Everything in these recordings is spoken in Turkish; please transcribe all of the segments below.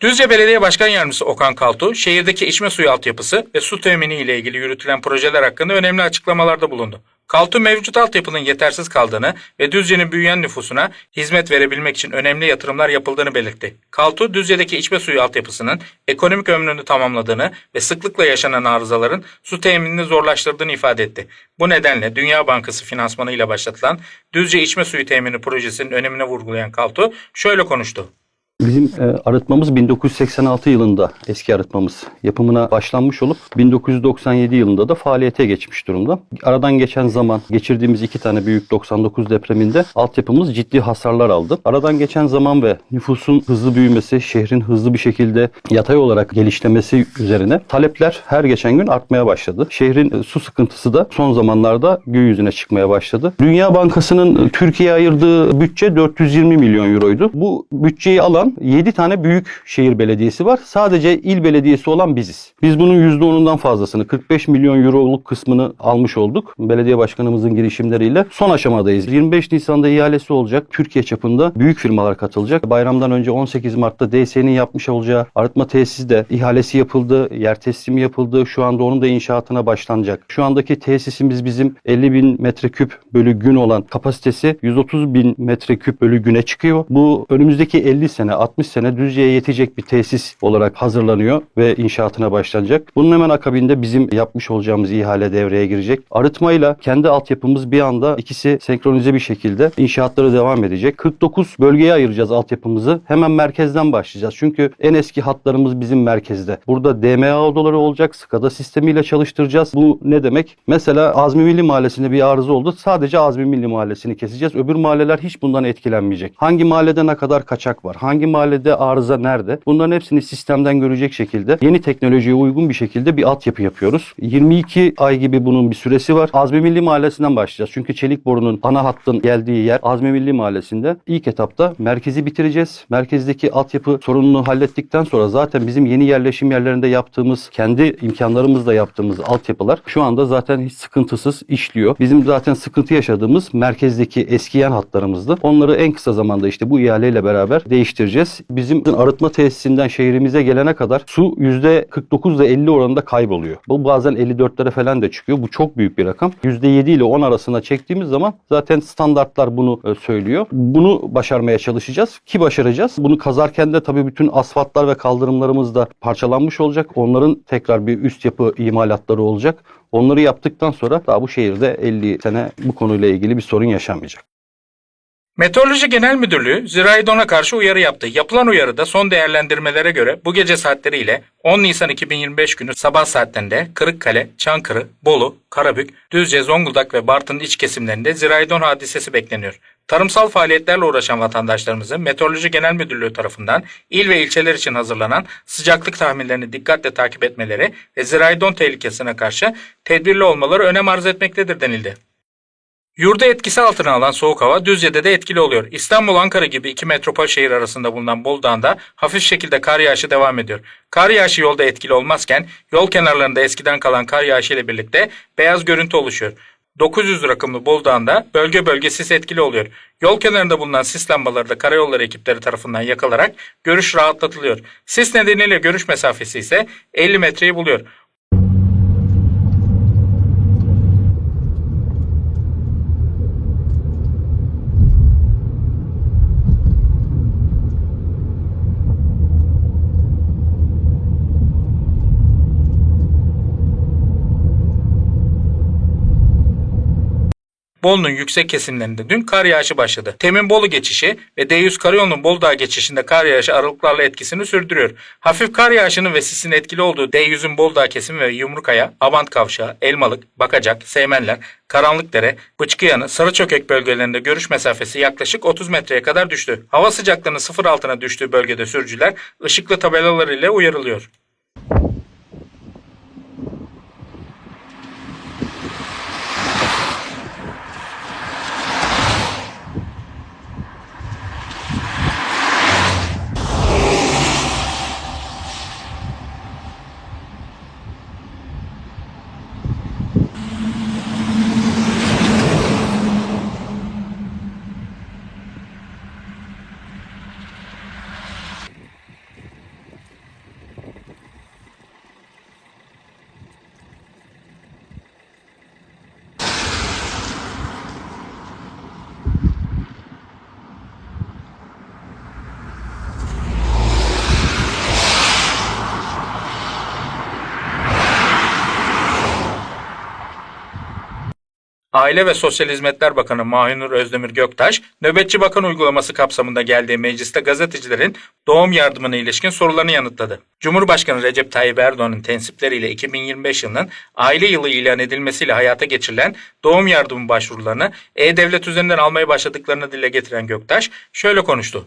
Düzce Belediye Başkan Yardımcısı Okan Kaltu, şehirdeki içme suyu altyapısı ve su temini ile ilgili yürütülen projeler hakkında önemli açıklamalarda bulundu. Kaltu mevcut altyapının yetersiz kaldığını ve Düzce'nin büyüyen nüfusuna hizmet verebilmek için önemli yatırımlar yapıldığını belirtti. Kaltu, Düzce'deki içme suyu altyapısının ekonomik ömrünü tamamladığını ve sıklıkla yaşanan arızaların su teminini zorlaştırdığını ifade etti. Bu nedenle Dünya Bankası finansmanıyla başlatılan Düzce İçme Suyu Temini projesinin önemine vurgulayan Kaltu şöyle konuştu. Bizim e, arıtmamız 1986 yılında eski arıtmamız yapımına başlanmış olup 1997 yılında da faaliyete geçmiş durumda. Aradan geçen zaman geçirdiğimiz iki tane büyük 99 depreminde altyapımız ciddi hasarlar aldı. Aradan geçen zaman ve nüfusun hızlı büyümesi, şehrin hızlı bir şekilde yatay olarak gelişlemesi üzerine talepler her geçen gün artmaya başladı. Şehrin e, su sıkıntısı da son zamanlarda gün yüzüne çıkmaya başladı. Dünya Bankası'nın Türkiye'ye ayırdığı bütçe 420 milyon euroydu. Bu bütçeyi alan 7 tane büyük şehir belediyesi var. Sadece il belediyesi olan biziz. Biz bunun %10'undan fazlasını 45 milyon euroluk kısmını almış olduk. Belediye başkanımızın girişimleriyle son aşamadayız. 25 Nisan'da ihalesi olacak. Türkiye çapında büyük firmalar katılacak. Bayramdan önce 18 Mart'ta DS'nin yapmış olacağı arıtma tesisi de ihalesi yapıldı. Yer teslimi yapıldı. Şu anda onun da inşaatına başlanacak. Şu andaki tesisimiz bizim 50 bin metreküp bölü gün olan kapasitesi 130 bin metreküp bölü güne çıkıyor. Bu önümüzdeki 50 sene 60 sene Düzce'ye yetecek bir tesis olarak hazırlanıyor ve inşaatına başlanacak. Bunun hemen akabinde bizim yapmış olacağımız ihale devreye girecek. Arıtmayla kendi altyapımız bir anda ikisi senkronize bir şekilde inşaatları devam edecek. 49 bölgeye ayıracağız altyapımızı. Hemen merkezden başlayacağız. Çünkü en eski hatlarımız bizim merkezde. Burada DMA odaları olacak. SCADA sistemiyle çalıştıracağız. Bu ne demek? Mesela Azmi Milli Mahallesi'nde bir arıza oldu. Sadece Azmi Milli Mahallesi'ni keseceğiz. Öbür mahalleler hiç bundan etkilenmeyecek. Hangi mahallede ne kadar kaçak var? Hangi mahallede arıza nerede? Bunların hepsini sistemden görecek şekilde yeni teknolojiye uygun bir şekilde bir altyapı yapıyoruz. 22 ay gibi bunun bir süresi var. Azmi Milli Mahallesi'nden başlayacağız. Çünkü çelik borunun ana hattın geldiği yer Azmi Milli Mahallesi'nde. İlk etapta merkezi bitireceğiz. Merkezdeki altyapı sorununu hallettikten sonra zaten bizim yeni yerleşim yerlerinde yaptığımız, kendi imkanlarımızla yaptığımız altyapılar şu anda zaten hiç sıkıntısız işliyor. Bizim zaten sıkıntı yaşadığımız merkezdeki eskiyen hatlarımızdı. Onları en kısa zamanda işte bu ihaleyle beraber değiştireceğiz. Bizim arıtma tesisinden şehrimize gelene kadar su %49 ile 50 oranında kayboluyor. Bu bazen 54'lere falan da çıkıyor. Bu çok büyük bir rakam. %7 ile 10 arasına çektiğimiz zaman zaten standartlar bunu e, söylüyor. Bunu başarmaya çalışacağız ki başaracağız. Bunu kazarken de tabii bütün asfaltlar ve kaldırımlarımız da parçalanmış olacak. Onların tekrar bir üst yapı imalatları olacak. Onları yaptıktan sonra daha bu şehirde 50 sene bu konuyla ilgili bir sorun yaşanmayacak. Meteoroloji Genel Müdürlüğü zirai dona karşı uyarı yaptı. Yapılan uyarıda son değerlendirmelere göre bu gece saatleriyle 10 Nisan 2025 günü sabah saatlerinde Kırıkkale, Çankırı, Bolu, Karabük, Düzce, Zonguldak ve Bartın iç kesimlerinde zirai don hadisesi bekleniyor. Tarımsal faaliyetlerle uğraşan vatandaşlarımızın Meteoroloji Genel Müdürlüğü tarafından il ve ilçeler için hazırlanan sıcaklık tahminlerini dikkatle takip etmeleri ve zirai don tehlikesine karşı tedbirli olmaları önem arz etmektedir denildi. Yurda etkisi altına alan soğuk hava Düzce'de de etkili oluyor. İstanbul, Ankara gibi iki metropol şehir arasında bulunan Bolu Dağı'nda hafif şekilde kar yağışı devam ediyor. Kar yağışı yolda etkili olmazken yol kenarlarında eskiden kalan kar yağışı ile birlikte beyaz görüntü oluşuyor. 900 rakımlı Bolu Dağı'nda bölge bölge sis etkili oluyor. Yol kenarında bulunan sis lambaları da karayolları ekipleri tarafından yakılarak görüş rahatlatılıyor. Sis nedeniyle görüş mesafesi ise 50 metreyi buluyor. Bolu'nun yüksek kesimlerinde dün kar yağışı başladı. Temin Bolu geçişi ve D100 karayolunun Bolu Dağı geçişinde kar yağışı aralıklarla etkisini sürdürüyor. Hafif kar yağışının ve sisin etkili olduğu D100'ün Bolu Dağı kesimi ve Yumrukaya, Abant Kavşağı, Elmalık, Bakacak, Seymenler, Karanlıkdere, Bıçkıyanı, Sarıçökek bölgelerinde görüş mesafesi yaklaşık 30 metreye kadar düştü. Hava sıcaklığının sıfır altına düştüğü bölgede sürücüler ışıklı tabelalar ile uyarılıyor. Aile ve Sosyal Hizmetler Bakanı Mahinur Özdemir Göktaş, nöbetçi bakan uygulaması kapsamında geldiği mecliste gazetecilerin doğum yardımına ilişkin sorularını yanıtladı. Cumhurbaşkanı Recep Tayyip Erdoğan'ın tensipleriyle 2025 yılının aile yılı ilan edilmesiyle hayata geçirilen doğum yardımı başvurularını E-Devlet üzerinden almaya başladıklarını dile getiren Göktaş şöyle konuştu.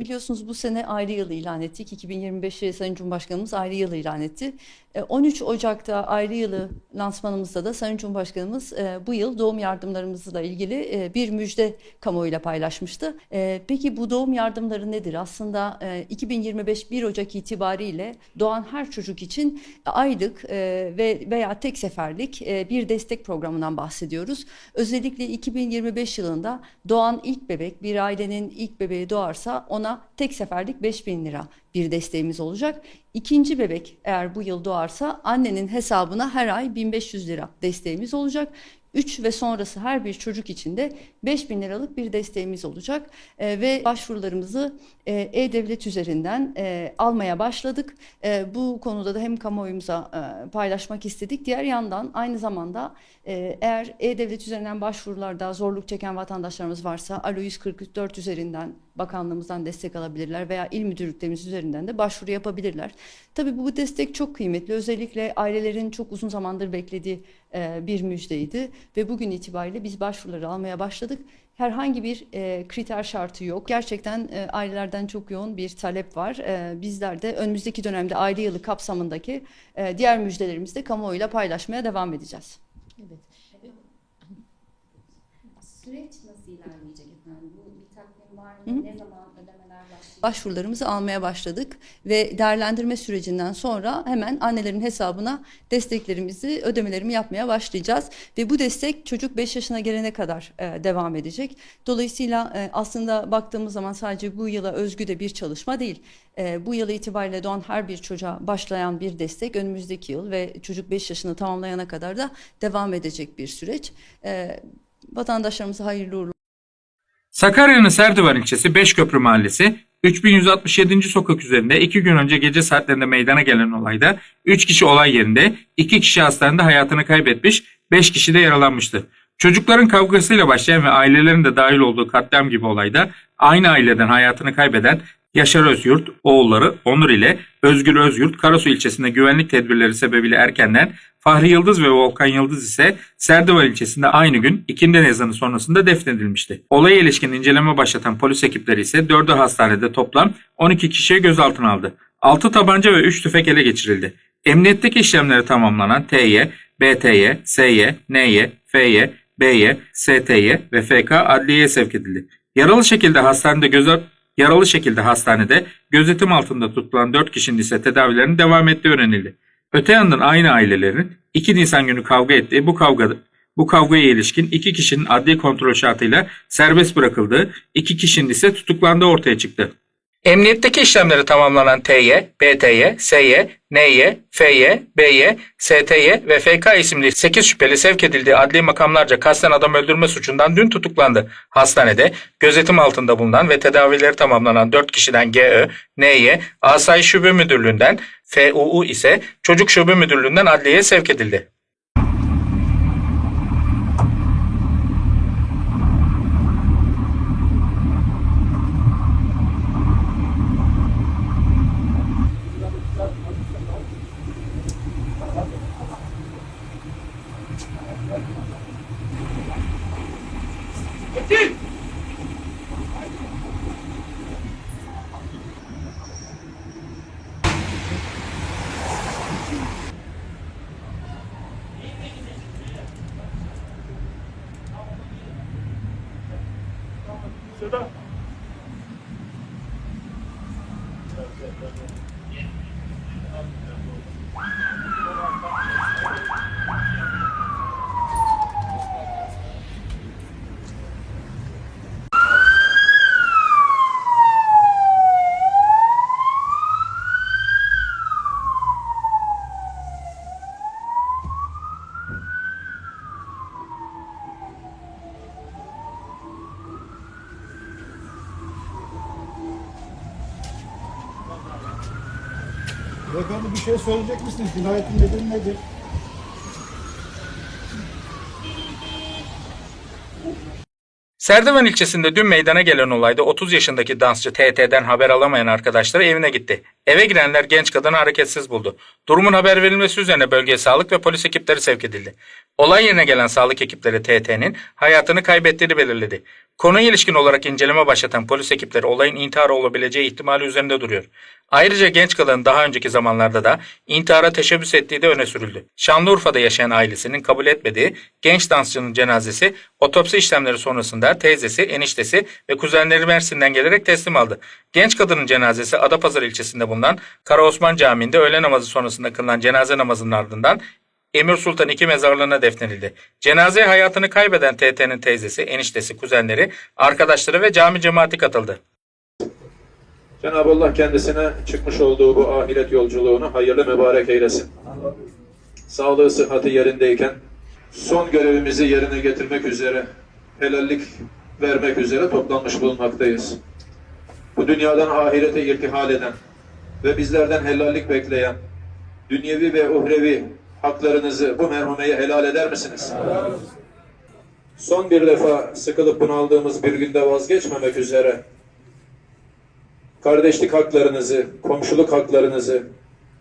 Biliyorsunuz bu sene ayrı yılı ilan ettik. 2025'i Sayın Cumhurbaşkanımız ayrı yılı ilan etti. E, 13 Ocak'ta ayrı yılı lansmanımızda da Sayın Cumhurbaşkanımız e, bu yıl doğum yardımlarımızla ilgili e, bir müjde kamuoyuyla paylaşmıştı. E, Peki bu doğum yardımları nedir? Aslında e, 2025 1 Ocak itibariyle doğan her çocuk için aylık e, ve veya tek seferlik e, bir destek programından bahsediyoruz. Özellikle 2025 yılında doğan ilk bebek bir ailenin ilk bebeği doğarsa ona tek seferlik 5000 lira bir desteğimiz olacak. İkinci bebek eğer bu yıl doğarsa annenin hesabına her ay 1500 lira desteğimiz olacak. 3 ve sonrası her bir çocuk için de 5000 liralık bir desteğimiz olacak Ee, ve başvurularımızı e, E-Devlet üzerinden e, almaya başladık. E, bu konuda da hem kamuoyumuza e, paylaşmak istedik. Diğer yandan aynı zamanda e, eğer E-Devlet üzerinden başvurularda zorluk çeken vatandaşlarımız varsa Alo 144 üzerinden bakanlığımızdan destek alabilirler veya il müdürlüklerimiz üzerinden de başvuru yapabilirler. Tabii bu destek çok kıymetli. Özellikle ailelerin çok uzun zamandır beklediği e, bir müjdeydi ve bugün itibariyle biz başvuruları almaya başladık. Herhangi bir e, kriter şartı yok. Gerçekten e, ailelerden çok yoğun bir talep var. E, bizler de önümüzdeki dönemde aile yılı kapsamındaki e, diğer müjdelerimizi de kamuoyuyla paylaşmaya devam edeceğiz. Evet. Süreç nasıl ilerleyecek? Bu var mı? Ne zaman ödemeler başlayacak? Başvurularımızı almaya başladık ve değerlendirme sürecinden sonra hemen annelerin hesabına desteklerimizi, ödemelerimi yapmaya başlayacağız. Ve bu destek çocuk 5 yaşına gelene kadar e, devam edecek. Dolayısıyla e, aslında baktığımız zaman sadece bu yıla özgü de bir çalışma değil. E, bu yıl itibariyle doğan her bir çocuğa başlayan bir destek önümüzdeki yıl ve çocuk 5 yaşını tamamlayana kadar da devam edecek bir süreç. E, vatandaşlarımıza hayırlı uğurlu Sakarya'nın Serdivar ilçesi Beşköprü Mahallesi 3167. sokak üzerinde 2 gün önce gece saatlerinde meydana gelen olayda 3 kişi olay yerinde, 2 kişi hastanede hayatını kaybetmiş, 5 kişi de yaralanmıştı. Çocukların kavgasıyla başlayan ve ailelerin de dahil olduğu katliam gibi olayda aynı aileden hayatını kaybeden Yaşar Özyurt, oğulları Onur ile Özgür Özyurt Karasu ilçesinde güvenlik tedbirleri sebebiyle erkenden Fahri Yıldız ve Volkan Yıldız ise Serdivar ilçesinde aynı gün ikinden ezanı sonrasında defnedilmişti. Olaya ilişkin inceleme başlatan polis ekipleri ise 4'ü hastanede toplam 12 kişiye gözaltına aldı. 6 tabanca ve 3 tüfek ele geçirildi. Emniyetteki işlemleri tamamlanan TY, BTY, SY, NY, FY, BY, STY ve FK adliyeye sevk edildi. Yaralı şekilde hastanede gözal Yaralı şekilde hastanede gözetim altında tutulan 4 kişinin ise tedavilerinin devam ettiği öğrenildi. Öte yandan aynı ailelerin 2 Nisan günü kavga ettiği bu kavgada bu kavgaya ilişkin iki kişinin adli kontrol şartıyla serbest bırakıldığı, iki kişinin ise tutuklandığı ortaya çıktı. Emniyetteki işlemleri tamamlanan TY, BTY, SY, NY, FY, BY, STY ve FK isimli 8 şüpheli sevk edildiği adli makamlarca kasten adam öldürme suçundan dün tutuklandı. Hastanede gözetim altında bulunan ve tedavileri tamamlanan 4 kişiden GÖ, NY, Asayiş Şube Müdürlüğü'nden, FUU ise Çocuk Şube Müdürlüğü'nden adliyeye sevk edildi. bir şey söyleyecek misiniz? Cinayetin nedeni nedir? Serdivan ilçesinde dün meydana gelen olayda 30 yaşındaki dansçı TT'den haber alamayan arkadaşları evine gitti. Eve girenler genç kadını hareketsiz buldu. Durumun haber verilmesi üzerine bölgeye sağlık ve polis ekipleri sevk edildi. Olay yerine gelen sağlık ekipleri TT'nin hayatını kaybettiğini belirledi. Konuya ilişkin olarak inceleme başlatan polis ekipleri olayın intihar olabileceği ihtimali üzerinde duruyor. Ayrıca genç kadının daha önceki zamanlarda da intihara teşebbüs ettiği de öne sürüldü. Şanlıurfa'da yaşayan ailesinin kabul etmediği genç dansçının cenazesi otopsi işlemleri sonrasında teyzesi, eniştesi ve kuzenleri Mersin'den gelerek teslim aldı. Genç kadının cenazesi Adapazarı ilçesinde bulunan Kara Osman Camii'nde öğle namazı sonrasında kılınan cenaze namazının ardından Emir Sultan II mezarlığına defnedildi. Cenazeye hayatını kaybeden TT'nin teyzesi, eniştesi, kuzenleri, arkadaşları ve cami cemaati katıldı. Cenab-ı Allah kendisine çıkmış olduğu bu ahiret yolculuğunu hayırlı mübarek eylesin. Sağlığı, sıhhati yerindeyken son görevimizi yerine getirmek üzere, helallik vermek üzere toplanmış bulunmaktayız. Bu dünyadan ahirete irtihal eden ve bizlerden helallik bekleyen, dünyevi ve uhrevi haklarınızı bu merhumeye helal eder misiniz? Son bir defa sıkılıp bunaldığımız bir günde vazgeçmemek üzere kardeşlik haklarınızı, komşuluk haklarınızı,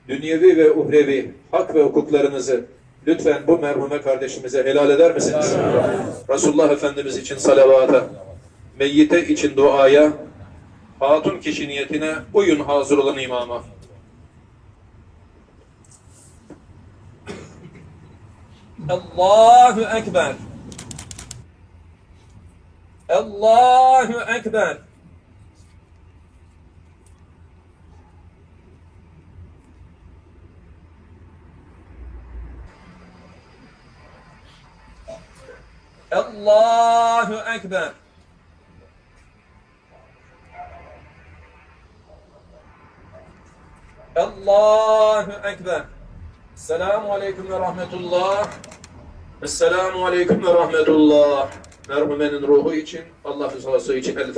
dünyevi ve uhrevi hak ve hukuklarınızı lütfen bu merhume kardeşimize helal eder misiniz? Resulullah Efendimiz için salavata, meyyite için duaya, hatun kişi niyetine uyun hazır olan imama. Allahu Ekber. Allahu Ekber. Allahu Ekber. Allahu Ekber. Selamun Aleyküm ve Rahmetullah. Esselamu Aleyküm ve Rahmetullah. Merhumenin ruhu için, Allah rızası için El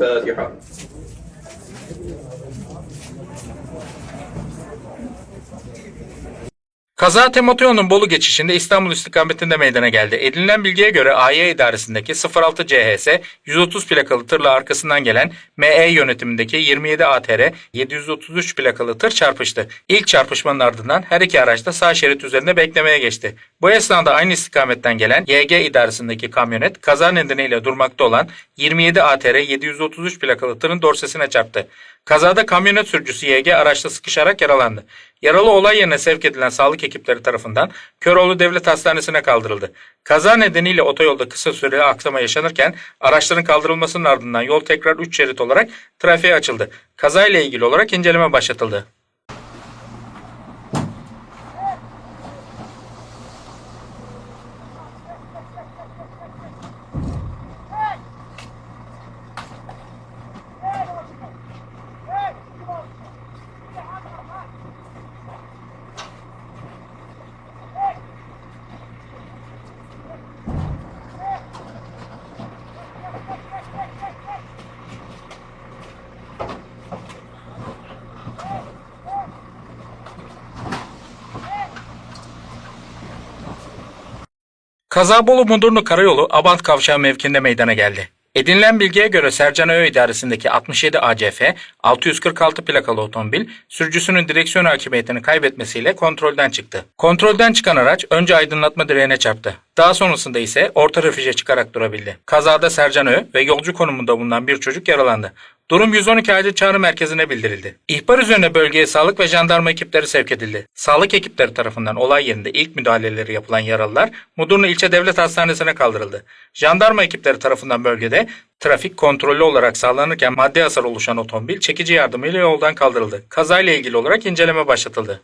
Kaza Timoteo'nun Bolu geçişinde İstanbul istikametinde meydana geldi. Edinilen bilgiye göre AY idaresindeki 06 CHS 130 plakalı tırla arkasından gelen ME yönetimindeki 27 ATR 733 plakalı tır çarpıştı. İlk çarpışmanın ardından her iki araç da sağ şerit üzerinde beklemeye geçti. Bu esnada aynı istikametten gelen YG idaresindeki kamyonet kaza nedeniyle durmakta olan 27 ATR 733 plakalı tırın dorsesine çarptı. Kazada kamyonet sürücüsü YG araçta sıkışarak yaralandı. Yaralı olay yerine sevk edilen sağlık ekipleri tarafından Köroğlu Devlet Hastanesi'ne kaldırıldı. Kaza nedeniyle otoyolda kısa süreli aksama yaşanırken araçların kaldırılmasının ardından yol tekrar 3 şerit olarak trafiğe açıldı. Kazayla ilgili olarak inceleme başlatıldı. Kaza Bolu Mudurnu Karayolu Abant Kavşağı mevkinde meydana geldi. Edinilen bilgiye göre Sercan Öğü idaresindeki 67 ACF 646 plakalı otomobil sürücüsünün direksiyon hakimiyetini kaybetmesiyle kontrolden çıktı. Kontrolden çıkan araç önce aydınlatma direğine çarptı. Daha sonrasında ise orta refüje çıkarak durabildi. Kazada Sercan Öğü ve yolcu konumunda bulunan bir çocuk yaralandı. Durum 112 acil çağrı merkezine bildirildi. İhbar üzerine bölgeye sağlık ve jandarma ekipleri sevk edildi. Sağlık ekipleri tarafından olay yerinde ilk müdahaleleri yapılan yaralılar Mudurnu İlçe Devlet Hastanesi'ne kaldırıldı. Jandarma ekipleri tarafından bölgede trafik kontrollü olarak sağlanırken maddi hasar oluşan otomobil çekici yardımıyla yoldan kaldırıldı. Kazayla ilgili olarak inceleme başlatıldı.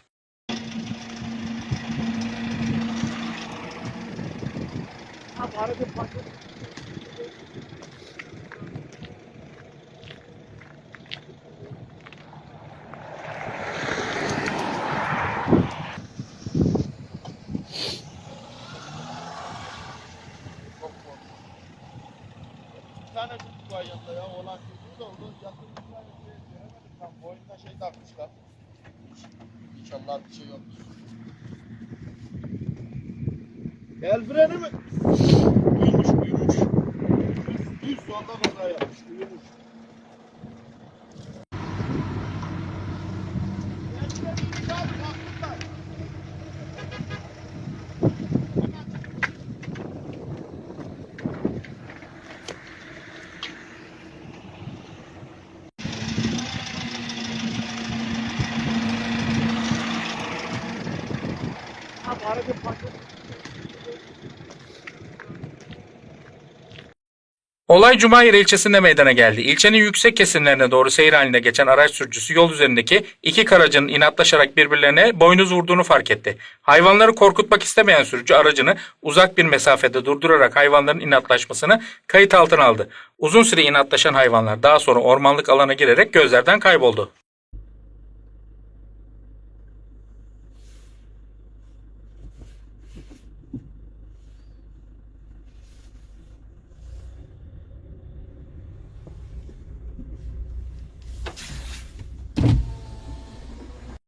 Bir yanında ya. Olan da oldu. Yakın bir tane şey göremedim tam. Boynuna şey takmışlar. İnşallah bir şey yoktur. El freni mi? Büyümüş büyümüş. Düz düz. solda kaza yapmış. Uyumuş. Olay Cumayır ilçesinde meydana geldi. İlçenin yüksek kesimlerine doğru seyir halinde geçen araç sürücüsü yol üzerindeki iki karacın inatlaşarak birbirlerine boynuz vurduğunu fark etti. Hayvanları korkutmak istemeyen sürücü aracını uzak bir mesafede durdurarak hayvanların inatlaşmasını kayıt altına aldı. Uzun süre inatlaşan hayvanlar daha sonra ormanlık alana girerek gözlerden kayboldu.